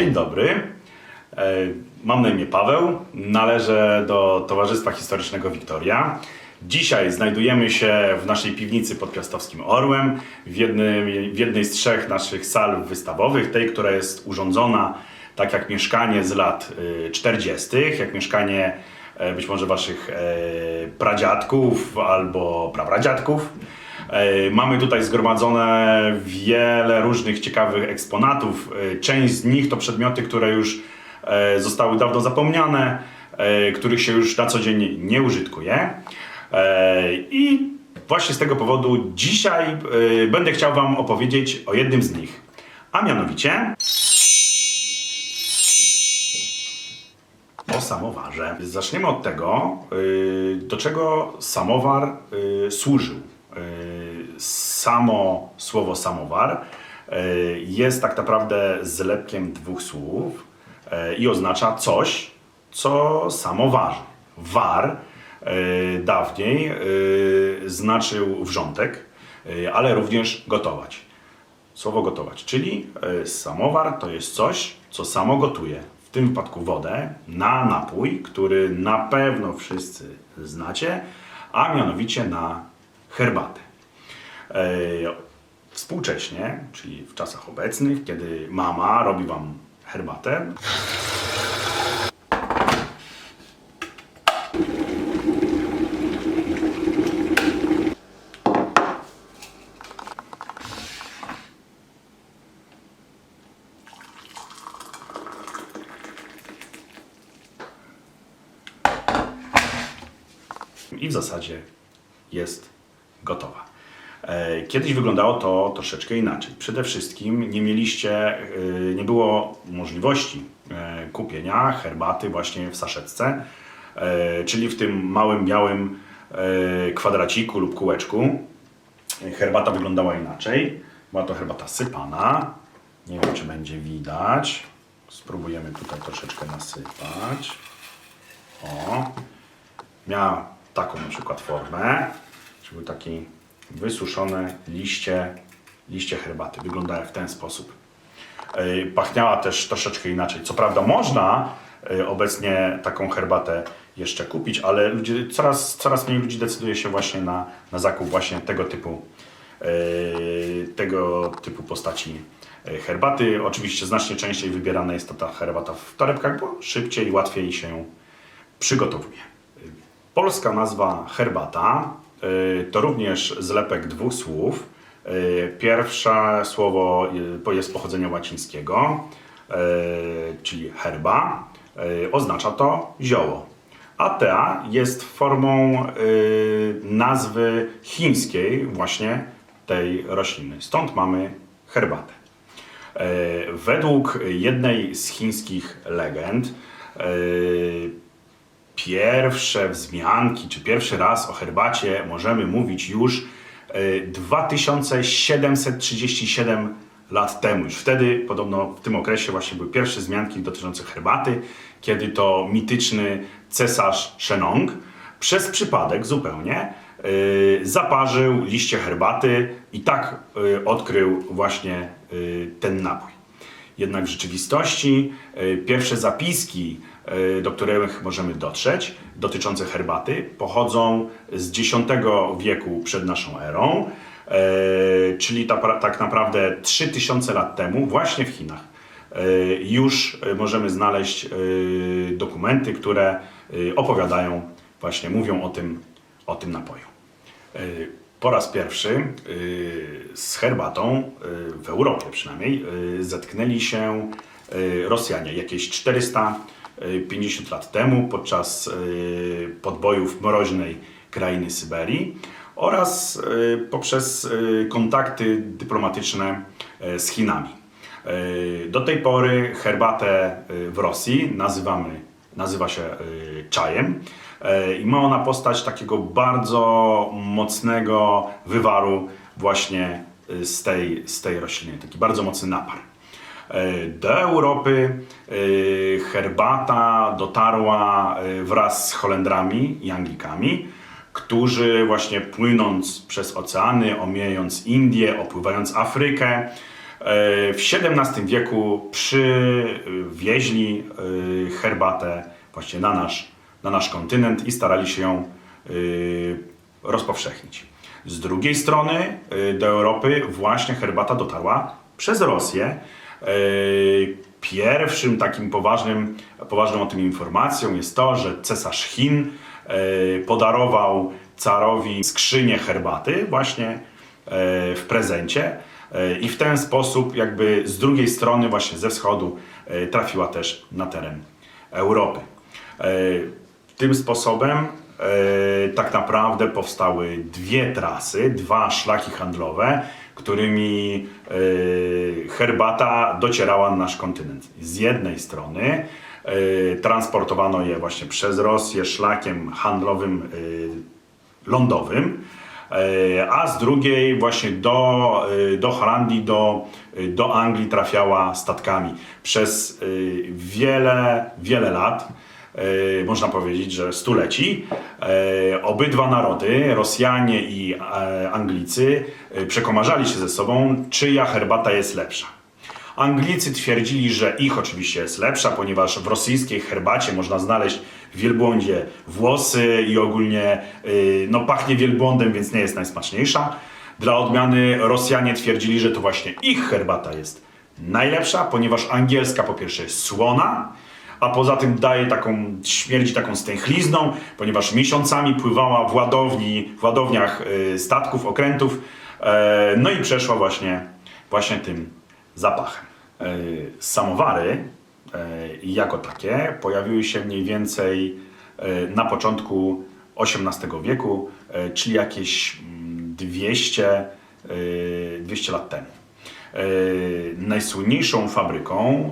Dzień dobry. E, Mam na imię Paweł, należę do Towarzystwa Historycznego Wiktoria. Dzisiaj znajdujemy się w naszej piwnicy pod Piastowskim Orłem, w, jednym, w jednej z trzech naszych sal wystawowych, tej, która jest urządzona tak jak mieszkanie z lat y, 40., jak mieszkanie e, być może waszych e, pradziadków albo prapradziadków. Mamy tutaj zgromadzone wiele różnych ciekawych eksponatów. Część z nich to przedmioty, które już e, zostały dawno zapomniane, e, których się już na co dzień nie użytkuje. E, I właśnie z tego powodu dzisiaj będę chciał Wam opowiedzieć o jednym z nich. A mianowicie o samowarze. Zaczniemy od tego, do czego samowar służył. Samo słowo samowar y, jest tak naprawdę zlepkiem dwóch słów y, i oznacza coś, co samo waży. War y, dawniej znaczył wrzątek, ale również gotować. Słowo gotować, czyli samowar to jest coś, co samo gotuje. W tym wypadku wodę na napój, który na pewno wszyscy znacie, a mianowicie na herbatę. E, Współcześnie, czyli w czasach obecnych, kiedy mama robi wam herbatę, i w zasadzie jest Kiedyś wyglądało to troszeczkę inaczej. Przede wszystkim nie mieliście, e, nie było możliwości e, kupienia herbaty właśnie w saszetce, e, czyli w tym małym białym kwadraciku lub kółeczku. Herbata wyglądała inaczej. Była to herbata sypana. Nie wiem, czy będzie widać. Spróbujemy tutaj troszeczkę nasypać. O, miała taką na przykład formę, czyli były takie wysuszone liście, liście herbaty. Wyglądały w ten sposób. Yy, Pachniała też troszeczkę inaczej. Co prawda można yy, obecnie taką herbatę jeszcze kupić, ale ludzie, coraz, coraz mniej ludzi decyduje się właśnie na, na zakup właśnie tego typu, yy, tego typu postaci herbaty. Oczywiście znacznie częściej wybierana jest to ta herbata w torebkach, bo szybciej i łatwiej się przygotowuje. Polska nazwa herbata to również zlepek dwóch słów. Y, Pierwsze słowo y, jest pochodzenia łacińskiego, y, czyli herba. Y, Oznacza to zioło. A ta jest formą y, nazwy chińskiej właśnie tej rośliny. Stąd mamy herbatę. Według jednej z chińskich legend pierwsze wzmianki, czy pierwszy raz o herbacie możemy mówić już e, 2737 lat temu. Już wtedy, podobno w tym okresie właśnie były pierwsze wzmianki dotyczące herbaty, kiedy to mityczny cesarz Shenong przez przypadek zupełnie y, zaparzył liście herbaty i tak y, odkrył właśnie ten napój. Jednak w rzeczywistości pierwsze zapiski, do których możemy dotrzeć, dotyczące herbaty, pochodzą z X wieku przed naszą erą, y, czyli ta, tak naprawdę 3000 lat temu, właśnie w Chinach. Y, Już y, możemy znaleźć y, dokumenty, które y, opowiadają, właśnie mówią o tym, o tym napoju. Y, Po raz pierwszy y, z herbatą, y, w Europie przynajmniej, y, zetknęli się y, Rosjanie jakieś 450 lat temu podczas y, podbojów mroźnej krainy Syberii oraz y, poprzez kontakty dyplomatyczne z Chinami. Do tej pory herbatę w Rosji nazywamy, nazywa się czajem i ma ona postać takiego bardzo mocnego wywaru właśnie z tej, z tej rośliny, taki bardzo mocny napar. Y, Do Europy y, herbata dotarła y, wraz z Holendrami i Anglikami, którzy właśnie płynąc przez oceany, omijając Indię, opływając Afrykę, w XVII wieku przywieźli herbatę właśnie na nasz, na nasz kontynent i starali się ją rozpowszechnić. Z drugiej strony do Europy właśnie herbata dotarła przez Rosję. Y, Pierwszym takim poważnym, poważną o tym informacją jest to, że cesarz Chin y, podarował carowi skrzynię herbaty właśnie e, w prezencie E, i w ten sposób jakby z drugiej strony właśnie ze wschodu e, trafiła też na teren Europy. E, Tym sposobem e, tak naprawdę powstały dwie trasy, dwa szlaki handlowe, którymi e, herbata docierała na nasz kontynent. Z jednej strony e, transportowano je właśnie przez Rosję szlakiem handlowym e, lądowym, a z drugiej właśnie do, do Holandii, do, do Anglii trafiała statkami. Przez wiele, wiele lat, można powiedzieć, że stuleci, e, obydwa narody, Rosjanie i e, Anglicy, e, przekomarzali się ze sobą, czyja herbata jest lepsza. Anglicy twierdzili, że ich oczywiście jest lepsza, ponieważ w rosyjskiej herbacie można znaleźć w wielbłądzie włosy i ogólnie yy, no, pachnie wielbłądem, więc nie jest najsmaczniejsza. Dla odmiany Rosjanie twierdzili, że to właśnie ich herbata jest najlepsza, ponieważ angielska po pierwsze jest słona, a poza tym daje taką, śmierdzi taką stęchlizną, ponieważ miesiącami pływała w ładowni, w ładowniach yy, statków, okrętów, yy, no i przeszła właśnie, właśnie tym zapachem. E, Samowary e, jako takie pojawiły się mniej więcej e, na początku XVIII wieku, e, czyli jakieś mm, 200, e, 200 lat temu. E, Najsłynniejszą fabryką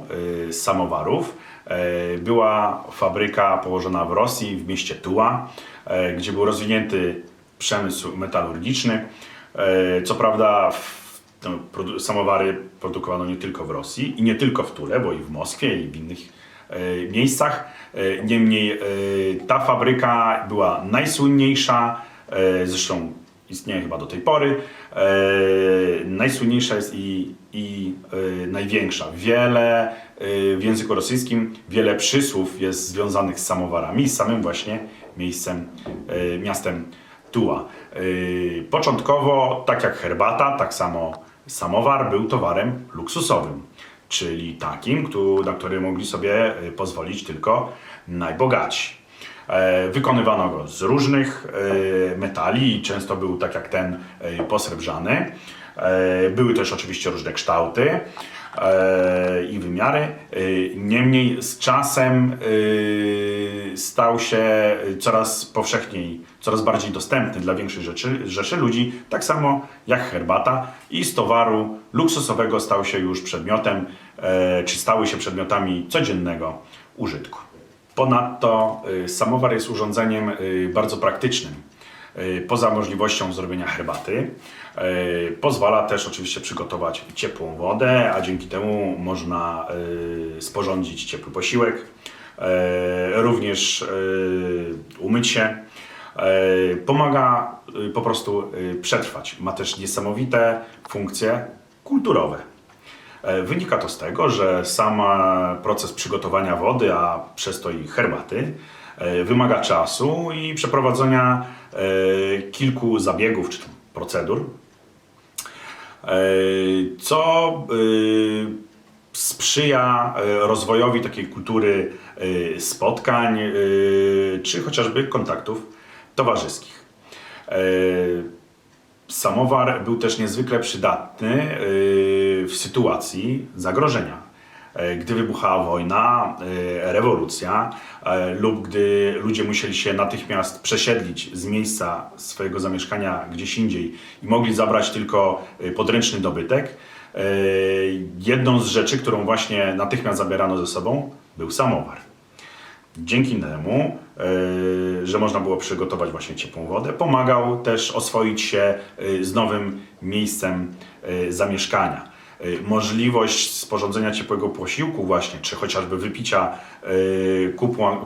e, samowarów e, była fabryka położona w Rosji, w mieście Tuła, e, gdzie był rozwinięty przemysł metalurgiczny. E, Co prawda no, samowary produkowano nie tylko w Rosji i nie tylko w Tule, bo i w Moskwie i w innych e, miejscach. E, niemniej e, ta fabryka była najsłynniejsza, e, zresztą istnieje chyba do tej pory. E, najsłynniejsza jest i, i e, największa. Wiele e, w języku rosyjskim, wiele przysłów jest związanych z samowarami, z samym właśnie miejscem, miastem Tuła. Początkowo, tak jak herbata, tak samo samowar był towarem luksusowym, czyli takim, na który mogli sobie pozwolić tylko najbogatsi. E, Wykonywano go z różnych e, metali i często był tak jak ten e, posrebrzany. Były też oczywiście różne kształty i wymiary. Niemniej z czasem stał się coraz powszechniej, coraz bardziej dostępny dla większej rzeczy, rzeszy ludzi, tak samo jak herbata i z towaru luksusowego stał się już przedmiotem, czy stały się przedmiotami codziennego użytku. Ponadto y, samowar jest urządzeniem y, bardzo praktycznym. Y, Poza możliwością zrobienia herbaty, pozwala też oczywiście przygotować ciepłą wodę, a dzięki temu można sporządzić ciepły posiłek, również umyć się. Pomaga po prostu przetrwać. Ma też niesamowite funkcje kulturowe. E, Wynika to z tego, że sam e, proces przygotowania wody, a przez to i herbaty, e, wymaga czasu i przeprowadzenia kilku zabiegów czy procedur, co sprzyja rozwojowi takiej kultury spotkań czy chociażby kontaktów towarzyskich. E, Samowar był też niezwykle przydatny yy, w sytuacji zagrożenia. E, Gdy wybuchała wojna, e, rewolucja e, lub gdy ludzie musieli się natychmiast przesiedlić z miejsca swojego zamieszkania gdzieś indziej i mogli zabrać tylko e, podręczny dobytek, e, jedną z rzeczy, którą właśnie natychmiast zabierano ze sobą, był samowar. Dzięki temu, że można było przygotować właśnie ciepłą wodę, pomagał też oswoić się y, z nowym miejscem y, zamieszkania. Możliwość sporządzenia ciepłego posiłku właśnie, czy chociażby wypicia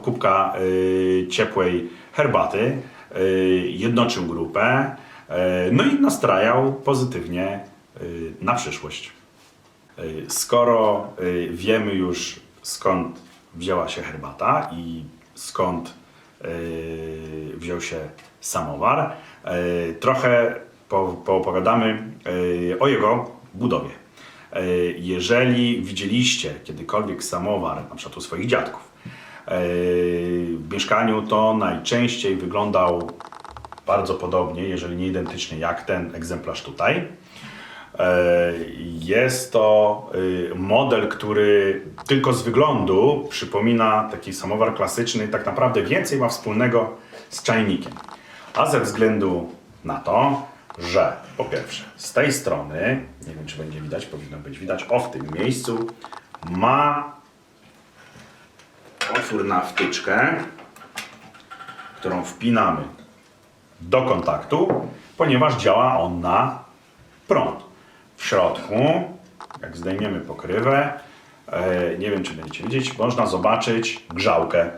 kubka ciepłej herbaty jednoczył grupę, no i nastrajał pozytywnie na przyszłość. Skoro wiemy już skąd wzięła się herbata i skąd wziął się samowar, y, trochę po, poopowiadamy y, o jego budowie. Jeżeli widzieliście kiedykolwiek samowar, na przykład u swoich dziadków, w mieszkaniu, to najczęściej wyglądał bardzo podobnie, jeżeli nie identycznie, jak ten egzemplarz tutaj. E, Jest to y, model, który tylko z wyglądu przypomina taki samowar klasyczny, tak naprawdę więcej ma wspólnego z czajnikiem. A ze względu na to, że po pierwsze z tej strony, nie wiem czy będzie widać, powinno być widać, o w tym miejscu ma otwór na wtyczkę, którą wpinamy do kontaktu, ponieważ działa on na prąd. Środku, jak zdejmiemy pokrywę, e, nie wiem czy będziecie widzieć, można zobaczyć grzałkę,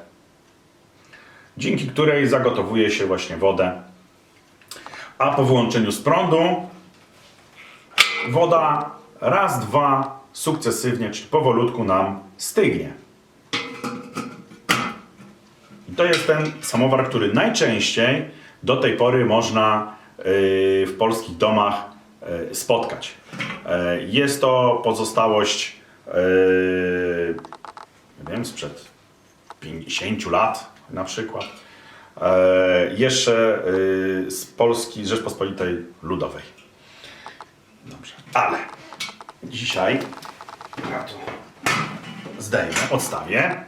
dzięki której zagotowuje się właśnie wodę. A po wyłączeniu z prądu woda raz, dwa sukcesywnie, czyli powolutku nam stygnie. I to jest ten samowar, który najczęściej do tej pory można y, w polskich domach spotkać. Y, Jest to pozostałość, y, nie wiem, sprzed 50 lat na przykład. Jeszcze z Polski Rzeczpospolitej Ludowej. Dobrze, ale dzisiaj ja tu zdejmę, odstawię.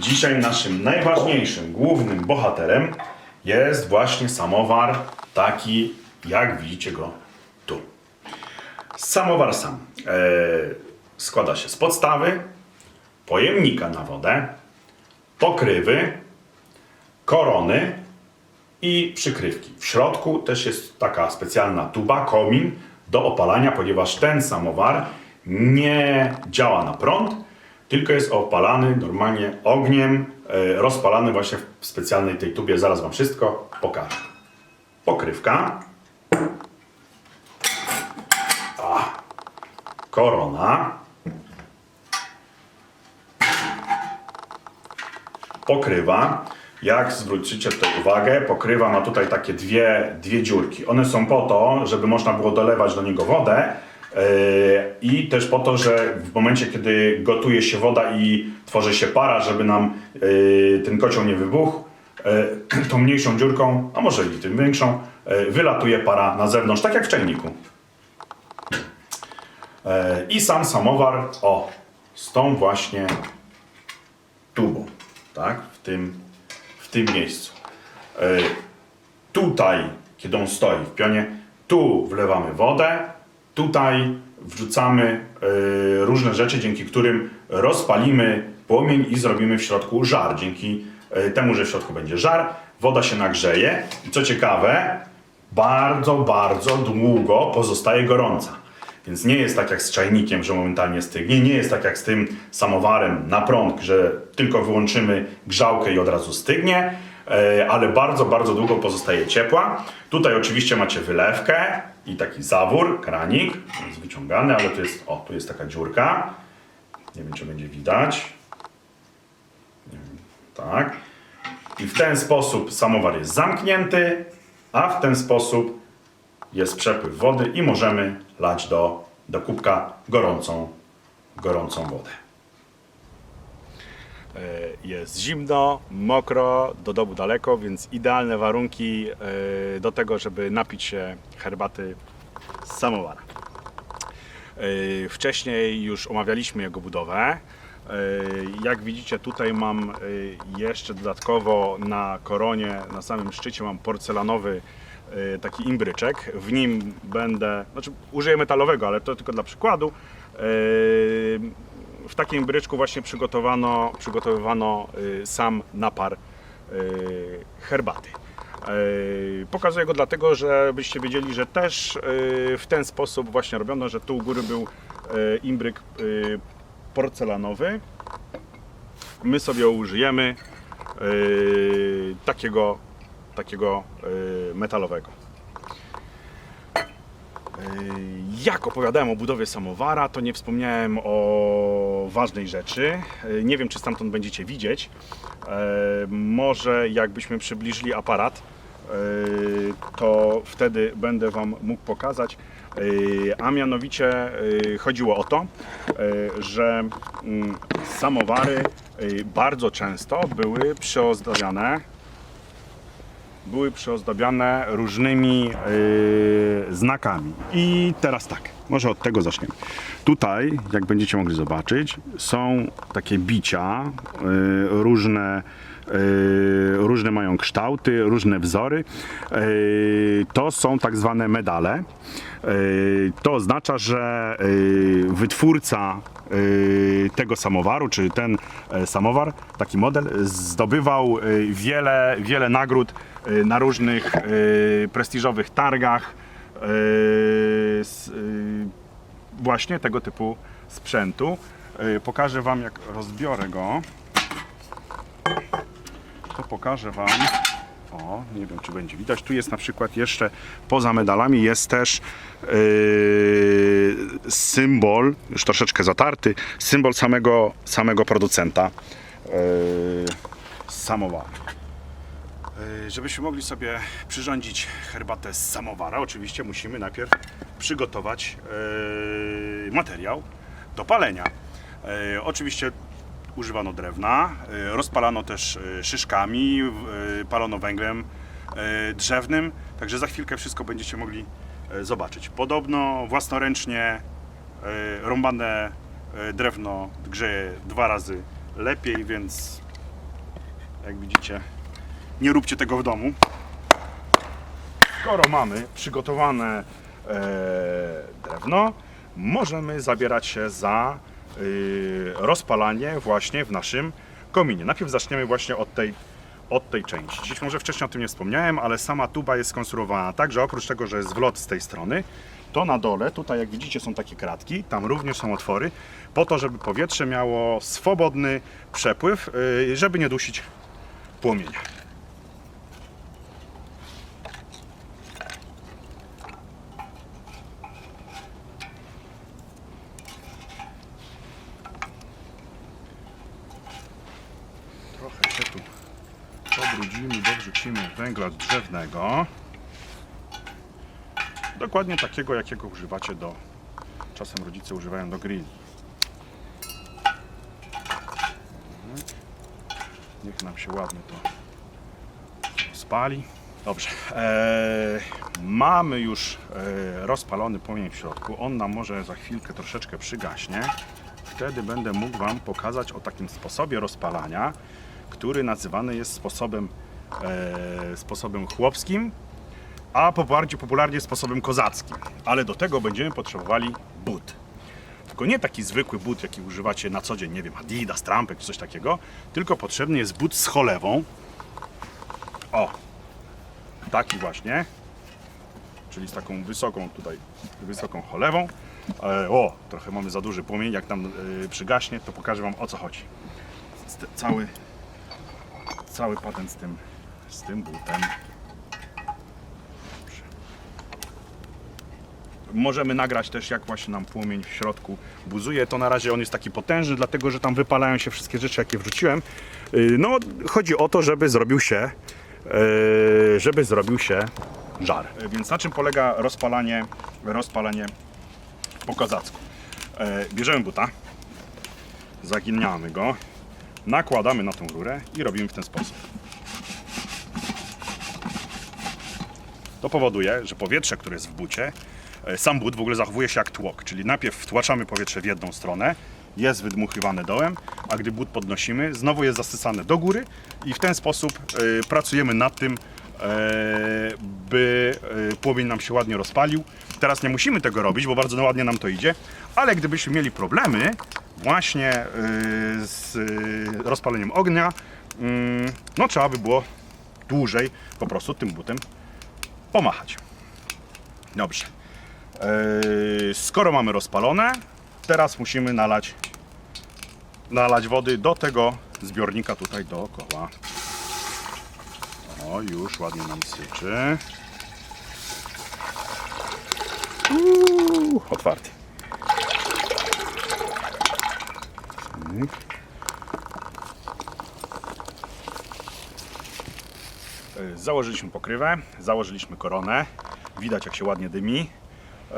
Dzisiaj naszym najważniejszym, głównym bohaterem jest właśnie samowar, taki jak widzicie go. Samowar sam e, składa się z podstawy, pojemnika na wodę, pokrywy, korony i przykrywki. W środku też jest taka specjalna tuba, komin do opalania, ponieważ ten samowar nie działa na prąd, tylko jest opalany normalnie ogniem, e, rozpalany właśnie w specjalnej tej tubie. Zaraz Wam wszystko pokażę. Pokrywka. Korona. Pokrywa. Jak zwrócicie tutaj uwagę, pokrywa ma tutaj takie dwie, dwie dziurki. One są po to, żeby można było dolewać do niego wodę yy, i też po to, że w momencie, kiedy gotuje się woda i tworzy się para, żeby nam yy, ten kocioł nie wybuchł, yy, tą mniejszą dziurką, a może i tym większą, yy, wylatuje para na zewnątrz, tak jak w czajniku. Yy, I sam samowar, o, z tą właśnie tubą, tak, w tym, w tym miejscu. E, Tutaj, kiedy on stoi w pionie, tu wlewamy wodę, tutaj wrzucamy e, różne rzeczy, dzięki którym rozpalimy płomień i zrobimy w środku żar. Dzięki e, temu, że w środku będzie żar, woda się nagrzeje i co ciekawe, bardzo, bardzo długo pozostaje gorąca. Więc nie jest tak jak z czajnikiem, że momentalnie stygnie, nie jest tak jak z tym samowarem na prąd, że tylko wyłączymy grzałkę i od razu stygnie, e, ale bardzo, bardzo długo pozostaje ciepła. Tutaj oczywiście macie wylewkę i taki zawór, kranik, jest wyciągany, ale tu jest, o, tu jest taka dziurka. Nie wiem, czy będzie widać. Tak. I w ten sposób samowar jest zamknięty, a w ten sposób jest przepływ wody i możemy lać do, do kubka gorącą, gorącą wodę. E, Jest zimno, mokro, do domu daleko, więc idealne warunki e, do tego, żeby napić się herbaty z samowara. E, Wcześniej już omawialiśmy jego budowę. Jak widzicie, tutaj mam jeszcze dodatkowo na koronie, na samym szczycie mam porcelanowy taki imbryczek. W nim będę, znaczy użyję metalowego, ale to tylko dla przykładu. E, W takim imbryczku właśnie przygotowano, przygotowywano e, sam napar herbaty. Pokazuję go dlatego, żebyście wiedzieli, że też w ten sposób właśnie robiono, że tu u góry był imbryk porcelanowy. My sobie użyjemy takiego, takiego e, metalowego. E, Jak opowiadałem o budowie samowara, to nie wspomniałem o ważnej rzeczy. E, Nie wiem, czy stamtąd będziecie widzieć. Może jakbyśmy przybliżyli aparat, to wtedy będę Wam mógł pokazać. A mianowicie chodziło o to, że mm, samowary bardzo często były przyozdabiane były przyozdabiane różnymi yy, znakami. I teraz tak, może od tego zaczniemy. Tutaj, jak będziecie mogli zobaczyć, są takie bicia, yy, różne. Yy, różne mają kształty, różne wzory. Yy, to są tak zwane medale. Yy, to oznacza, że wytwórca tego samowaru, czy ten e, samowar, taki model, zdobywał wiele, wiele nagród na różnych prestiżowych targach właśnie tego typu sprzętu. Pokażę Wam, jak rozbiorę go. Pokażę Wam. O, nie wiem, czy będzie widać. Tu jest na przykład jeszcze poza medalami jest też yy, symbol, już troszeczkę zatarty, symbol samego, samego producenta yy, samowaru. Yy, Żebyśmy mogli sobie przyrządzić herbatę z samowara, oczywiście musimy najpierw przygotować yy, materiał do palenia. Yy, Oczywiście używano drewna, yy, rozpalano też yy, szyszkami, yy, palono węglem drzewnym, także za chwilkę wszystko będziecie mogli zobaczyć. Podobno własnoręcznie rąbane drewno grzeje dwa razy lepiej, więc jak widzicie nie róbcie tego w domu. Skoro mamy przygotowane e, drewno, możemy zabierać się za e, rozpalanie właśnie w naszym kominie. Najpierw zaczniemy właśnie od tej, od tej części. Dziś może wcześniej o tym nie wspomniałem, ale sama tuba jest skonstruowana tak, że oprócz tego, że jest wlot z tej strony, to na dole, tutaj jak widzicie są takie kratki, tam również są otwory, po to, żeby powietrze miało swobodny przepływ, e, żeby nie dusić płomienia. Trochę się tu pobrudzimy, dorzucimy węgla drzewnego. Dokładnie takiego, jakiego używacie do. Czasem rodzice używają do grill. Niech nam się ładnie to spali. Dobrze. Eee, mamy już e, rozpalony płomień w środku. On nam może za chwilkę troszeczkę przygaśnie. Wtedy będę mógł Wam pokazać o takim sposobie rozpalania, który nazywany jest sposobem, e, sposobem chłopskim, a bardziej popularnie sposobem kozackim. Ale do tego będziemy potrzebowali but. Tylko nie taki zwykły but, jaki używacie na co dzień, nie wiem, Adidas, Trampek czy coś takiego, tylko potrzebny jest but z cholewą. O, taki właśnie, czyli z taką wysoką tutaj, wysoką cholewą. E, o, trochę mamy za duży płomień, jak tam e, przygaśnie, to pokażę Wam o co chodzi. Cały, cały patent z tym, z tym butem. Dobrze. Możemy nagrać też jak właśnie nam płomień w środku buzuje. To na razie on jest taki potężny, dlatego że tam wypalają się wszystkie rzeczy, jakie wrzuciłem. Yy, No, chodzi o to, żeby zrobił się, yy, żeby zrobił się żar. Yy, Więc na czym polega rozpalanie, rozpalanie po kozacku? Bierzemy buta, zaginiamy go, nakładamy na tą rurę i robimy w ten sposób. To powoduje, że powietrze, które jest w bucie, e, sam but w ogóle zachowuje się jak tłok, czyli najpierw wtłaczamy powietrze w jedną stronę, jest wydmuchiwane dołem, a gdy but podnosimy, znowu jest zasysane do góry i w ten sposób e, pracujemy nad tym, e, by płomień nam się ładnie rozpalił. Teraz nie musimy tego robić, bo bardzo ładnie nam to idzie, ale gdybyśmy mieli problemy właśnie z rozpaleniem ognia, mm, no trzeba by było dłużej po prostu tym butem pomachać. Dobrze. Yy, skoro mamy rozpalone, teraz musimy nalać, nalać wody do tego zbiornika tutaj dookoła. O, już ładnie nam syczy. Uuu, otwarty. Cyk. Założyliśmy pokrywę, założyliśmy koronę. Widać jak się ładnie dymi. E,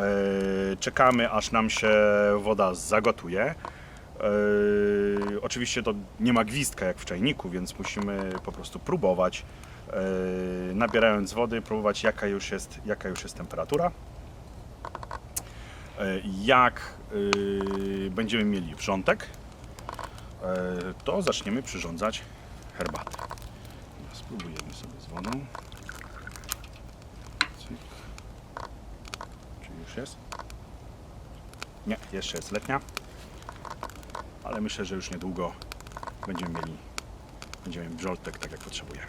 Czekamy aż nam się woda zagotuje. E, Oczywiście to nie ma gwizdka jak w czajniku, więc musimy po prostu próbować, e, nabierając wody, próbować jaka już jest, jaka już jest temperatura. E, Jak e, będziemy mieli wrzątek, e, to zaczniemy przyrządzać herbatę. Spróbujemy sobie z wodą. Cyk. Czy już jest? Nie, jeszcze jest letnia. Ale myślę, że już niedługo będziemy mieli, będziemy wrzątek tak jak potrzebujemy.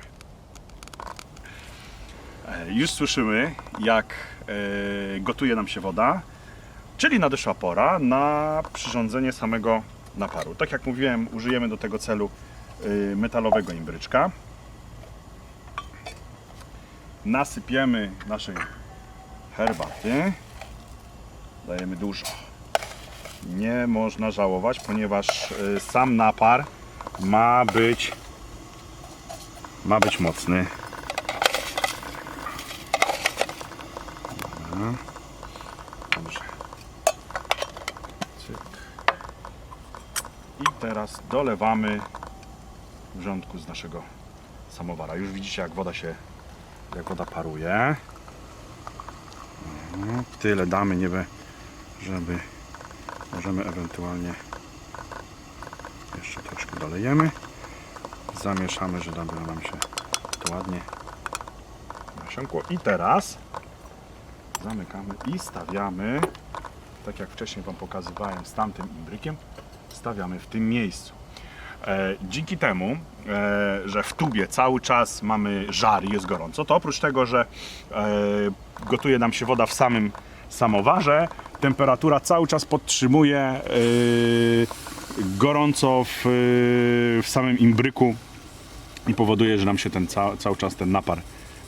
E, Już słyszymy, jak e, gotuje nam się woda, czyli nadeszła pora na przyrządzenie samego naparu. Tak jak mówiłem, użyjemy do tego celu e, metalowego imbryczka. Nasypiemy naszej herbaty. Dajemy dużo. Nie można żałować, ponieważ e, sam napar ma być ma być mocny. Dobrze. I teraz dolewamy wrzątku z naszego samowara. Już widzicie jak woda się, jak woda paruje. No, tyle damy, nie be, żeby możemy ewentualnie jeszcze troszkę dolejemy. Zamieszamy, że dobra nam się to ładnie nasiąkło. I teraz zamykamy i stawiamy, tak jak wcześniej Wam pokazywałem z tamtym imbrykiem, stawiamy w tym miejscu. E, dzięki temu, e, że w tubie cały czas mamy żar i jest gorąco, to oprócz tego, że e, gotuje nam się woda w samym samowarze, temperatura cały czas podtrzymuje gorąco w, w samym imbryku i powoduje, że nam się ten ca, cały czas ten napar,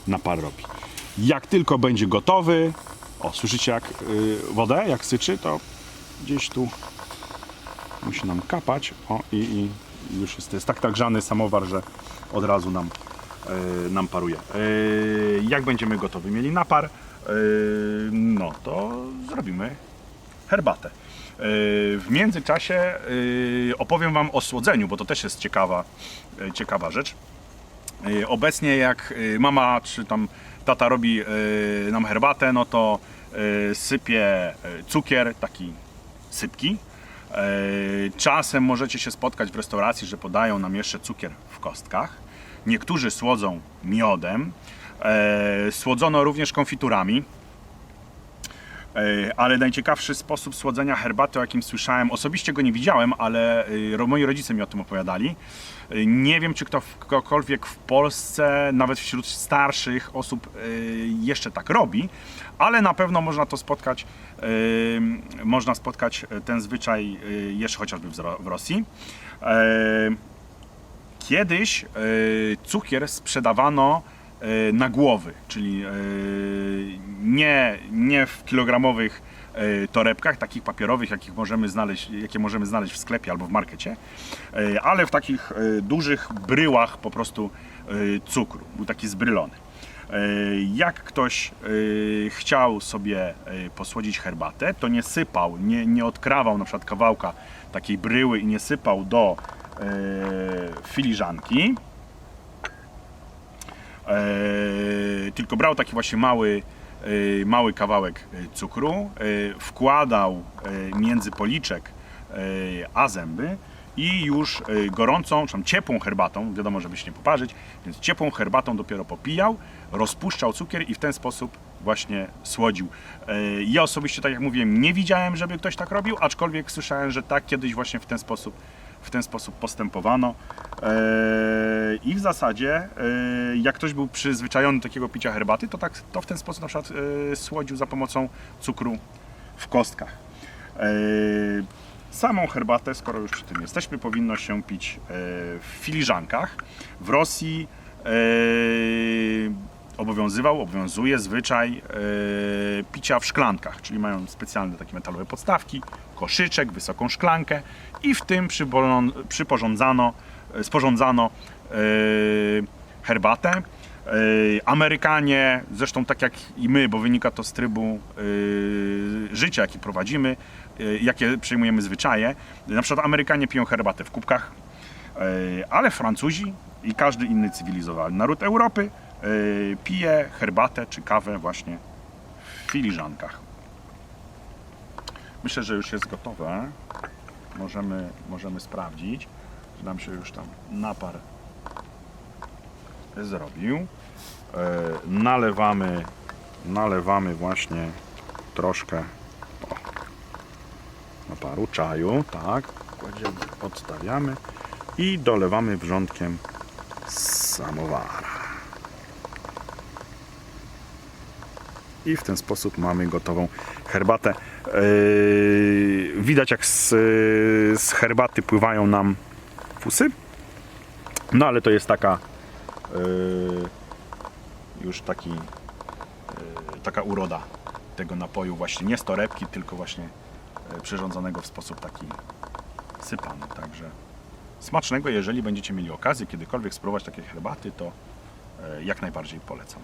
napar robi. Jak tylko będzie gotowy, o słyszycie jak wodę, jak syczy, to gdzieś tu musi nam kapać. O i, i już jest, jest tak grzany samowar, że od razu nam, y, nam paruje. Y, jak będziemy gotowi mieli napar, y, no to zrobimy herbatę. W międzyczasie opowiem Wam o słodzeniu, bo to też jest ciekawa, ciekawa rzecz. Obecnie jak mama czy tam tata robi nam herbatę, no to sypie cukier, taki sypki. Y, Czasem możecie się spotkać w restauracji, że podają nam jeszcze cukier w kostkach. Niektórzy słodzą miodem. E, Słodzono również konfiturami. E, Ale najciekawszy sposób słodzenia herbaty, o jakim słyszałem, osobiście go nie widziałem, ale ro- moi rodzice mi o tym opowiadali. Y, Nie wiem, czy kto, ktokolwiek w Polsce, nawet wśród starszych osób, jeszcze tak robi, ale na pewno można to spotkać, można spotkać ten zwyczaj jeszcze chociażby w Rosji. E, Kiedyś e, cukier sprzedawano e, na głowy, czyli e, nie, nie w kilogramowych e, torebkach, takich papierowych, jakich możemy znaleźć, jakie możemy znaleźć w sklepie albo w markecie, e, ale w takich e, dużych bryłach po prostu e, cukru. Był taki zbrylony. E, Jak ktoś e, chciał sobie e, posłodzić herbatę, to nie sypał, nie, nie odkrawał na przykład kawałka takiej bryły i nie sypał do e, filiżanki, e, tylko brał taki właśnie mały, e, mały kawałek e, cukru, e, wkładał e, między policzek e, a zęby i już e, gorącą, czy tam ciepłą herbatą, wiadomo, żeby się nie poparzyć, więc ciepłą herbatą dopiero popijał, rozpuszczał cukier i w ten sposób właśnie słodził. E, Ja osobiście, tak jak mówiłem, nie widziałem, żeby ktoś tak robił, aczkolwiek słyszałem, że tak kiedyś właśnie w ten sposób, w ten sposób postępowano. E, I w zasadzie, e, jak ktoś był przyzwyczajony do takiego picia herbaty, to, tak, to w ten sposób na przykład e, słodził za pomocą cukru w kostkach. Samą herbatę, skoro już przy tym jesteśmy, powinno się pić w filiżankach. W Rosji obowiązywał, obowiązuje zwyczaj e, picia w szklankach, czyli mają specjalne takie metalowe podstawki, koszyczek, wysoką szklankę i w tym przyporządzano, e, sporządzano e, herbatę. Amerykanie, zresztą tak jak i my, bo wynika to z trybu e, życia, jaki prowadzimy, e, jakie przyjmujemy zwyczaje. Na przykład Amerykanie piją herbatę w kubkach, ale Francuzi i każdy inny cywilizowany naród Europy e, pije herbatę czy kawę właśnie w filiżankach. Myślę, że już jest gotowe. Możemy, możemy sprawdzić, że nam się już tam napar zrobił. E, nalewamy, nalewamy właśnie troszkę o, naparu czaju, tak, kładziemy, odstawiamy i dolewamy wrzątkiem z I w ten sposób mamy gotową herbatę. Yy, widać jak z, z herbaty pływają nam fusy. No ale to jest taka yy, już taki yy, taka uroda tego napoju właśnie nie z torebki, tylko właśnie yy, przyrządzonego w sposób taki sypany. Także smacznego, jeżeli będziecie mieli okazję kiedykolwiek spróbować takiej herbaty, to yy, jak najbardziej polecam.